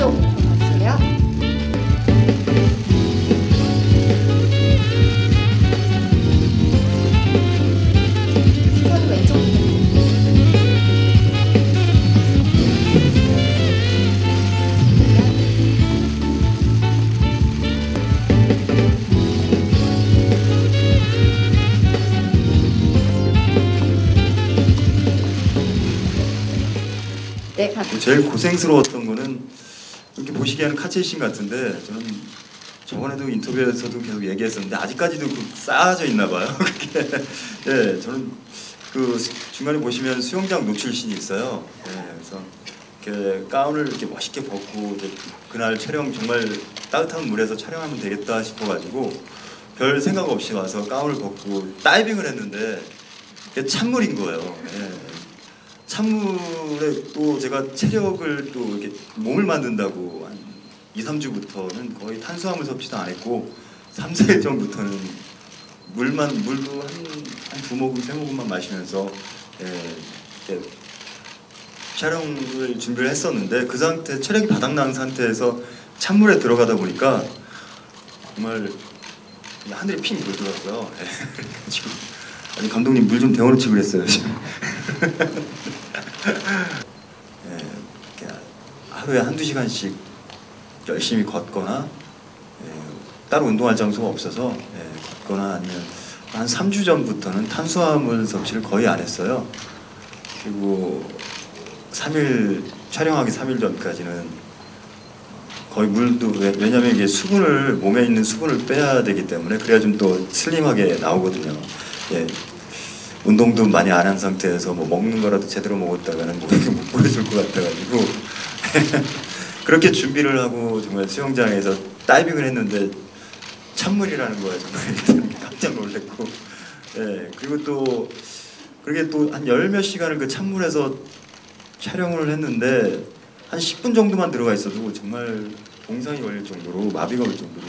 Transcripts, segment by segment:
좀 넣어주세요. 제일 고생스러웠던 거는 이렇게 보시기에는 카체이신 같은데 저는 저번에도 인터뷰에서도 계속 얘기했었는데 아직까지도 그 쌓아져 있나 봐요. 그게 예, 저는 그 수- 중간에 보시면 수영장 노출신이 있어요. 예, 그래서 이렇게 가운을 이렇게 멋있게 벗고 그날 촬영 정말 따뜻한 물에서 촬영하면 되겠다 싶어가지고 별 생각 없이 와서 가운을 벗고 다이빙을 했는데 찬물인 거예요. 예. 찬물에 또 제가 체력을 또 이렇게 몸을 만든다고 한 2, 3주부터는 거의 탄수화물 섭취도 안 했고 3, 4일 전부터는 물만 물도 한 한 두 모금 세 모금만 마시면서 예, 이렇게 촬영을 준비를 했었는데 그 상태 체력이 바닥난 상태에서 찬물에 들어가다 보니까 정말 하늘이 핑 돌더라고요. 예, 그래가지고 아니 감독님 물 좀 데워놓지 그랬어요. 지금. 예, 하루에 한두 시간씩 열심히 걷거나 예, 따로 운동할 장소가 없어서 예, 걷거나 아니면 한 3주 전부터는 탄수화물 섭취를 거의 안 했어요. 그리고 3일 촬영하기 3일 전까지는 거의 물도 왜- 왜냐면 이게 수분을 몸에 있는 수분을 빼야 되기 때문에 그래야 좀더 슬림하게 나오거든요. 예. 운동도 많이 안 한 상태에서 뭐 먹는 거라도 제대로 먹었다가는 몸이 못 보여줄 것 같아가지고. 그렇게 준비를 하고 정말 수영장에서 다이빙을 했는데 찬물이라는 거에 정말 깜짝 놀랐고. 예 그리고 또 그렇게 또 한 열 몇 시간을 그 찬물에서 촬영을 했는데 한 10분 정도만 들어가 있어도 정말 동상이 걸릴 정도로 마비가 올 정도로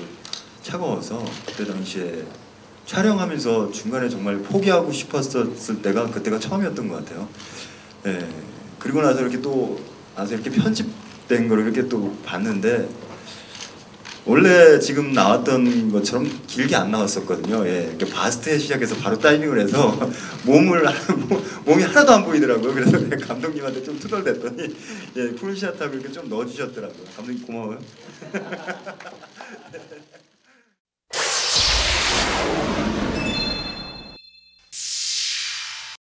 차가워서 그때 당시에 촬영하면서 중간에 정말 포기하고 싶었을 때가 그때가 처음이었던 것 같아요. 예. 그리고 나서 이렇게 또 나서 이렇게 편집된 거를 이렇게 또 봤는데 원래 지금 나왔던 것처럼 길게 안 나왔었거든요. 예, 이렇게 바스트에 시작해서 바로 다이빙을 해서 몸을 몸이 하나도 안 보이더라고요. 그래서 감독님한테 좀 투덜댔더니 예, 풀샷하고 이렇게 좀 넣어주셨더라고요. 감독님 고마워요.